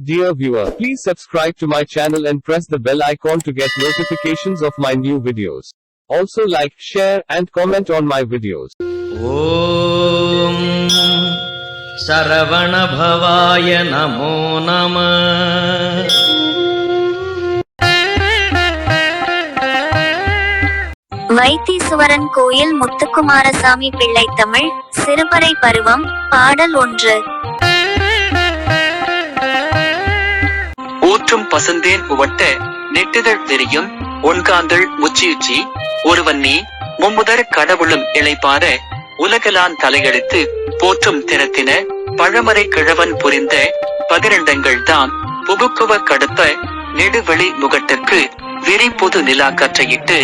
Dear viewer, please subscribe to my channel and press the bell icon to get notifications of my new videos. Also like, share and comment on my videos. ஓம் சரவணபவாய நமோ நம வைத்தீசுவரன் கோயில் முத்துக்குமாரசாமி பிள்ளை தமிழ் சிறுபறை பருவம் பாடல் ஒன்று ஊற்றும் பசுந்தேன் உவட்ட நெட்டுதழ் தெரியும். ஒன்காந்தள் முச்சியுச்சி. ஒருவன் நீ மும்முதர் கடவுளும் இழைப்பார உலகலான் தலையெடுத்து போற்றும் திறத்தின பழமறை கிழவன் புரிந்த பதிரண்டங்கள் தாம் புகுக்குவ கடுப்ப நெடுவெளி முகட்டுக்கு விரி நிலா கற்றையிட்டு.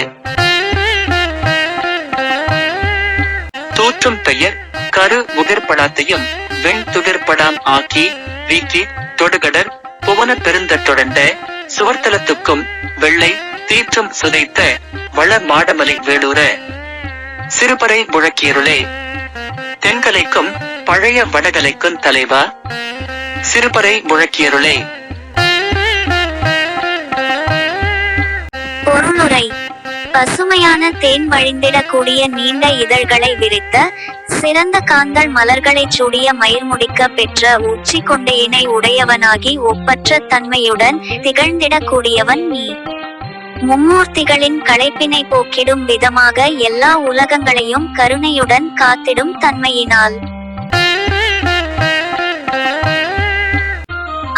தோற்றும் பெயர் கரு முதிர்படாத்தையும் வெண் துதிர்படாம் ஆக்கி வீக்கி தொடுகடர் புவன பெருந்த தொடர்ந்த சுவர்த்தலத்துக்கும் வெள்ளை தீற்றும் சுதைத்த வள மாடமலை வேலூர சிறுபறை முழக்கியருளே. தென்கலைக்கும் பழைய வடகலைக்கும் தலைவா சிறுபறை முழக்கியருளே. பசுமையான தேன் வழிந்திடக்கூடிய நீண்ட இதழ்களை விரித்த சிறந்த காந்தல் மலர்களைச் சூடிய மயிர்முடிக்க பெற்ற உச்சி கொண்ட இணை உடையவனாகி ஒப்பற்ற தன்மையுடன் திகழ்ந்திடக்கூடியவன் நீ. மும்மூர்த்திகளின் களைப்பினை போக்கிடும் விதமாக எல்லா உலகங்களையும் கருணையுடன் காத்திடும் தன்மையினால்.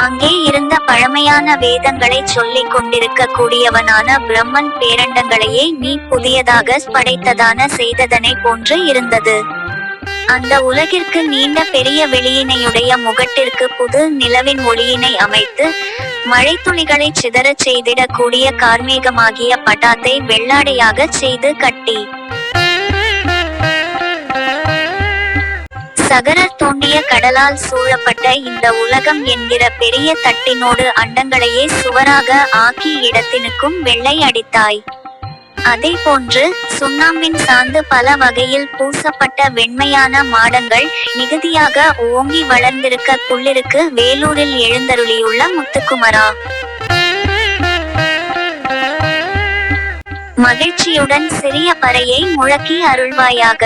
அங்கே இருந்த பழமையான வேதங்களை சொல்லிக் கொண்டிருக்க கூடியவனான பிரம்மன் பேரண்டங்களையே நீ புதியதாக படைத்ததான செய்ததனை போன்று இருந்தது. அந்த உலகிற்கு நீண்ட பெரிய வெளியினையுடைய முகட்டிற்கு புது நிலவின் ஒளியினை அமைத்து மழைத்துளிகளை சிதறச் செய்திடக்கூடிய கார்மேகமாகிய பட்டாத்தை வெள்ளாடையாகச் செய்து கட்டி. சகரர் தோண்டிய கடலால் சூழப்பட்ட இந்த உலகம் என்கிற பெரிய தட்டினோடு அண்டங்களையே சுவராக ஆக்கி இடத்தினுக்கும் வெள்ளை அடித்தாய். அதே போன்று சுண்ணாம்பின் சார்ந்து பல வகையில் பூசப்பட்ட வெண்மையான மாடங்கள் மிகுதியாக ஓங்கி வளர்ந்திருக்க புள்ளிருக்கு வேலூரில் எழுந்தருளியுள்ள முத்துக்குமரா. மகிழ்ச்சியுடன் சிறிய பறையை முழக்கி அருள்வாயாக.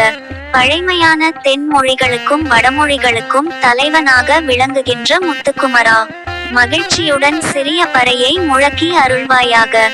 பழைமையான தென் மொழிகளுக்கும் வடமொழிகளுக்கும் தலைவனாக விளங்குகின்ற முத்துக்குமரா. மகிழ்ச்சியுடன் சிறிய பறையை முழக்கி அருள்வாயாக.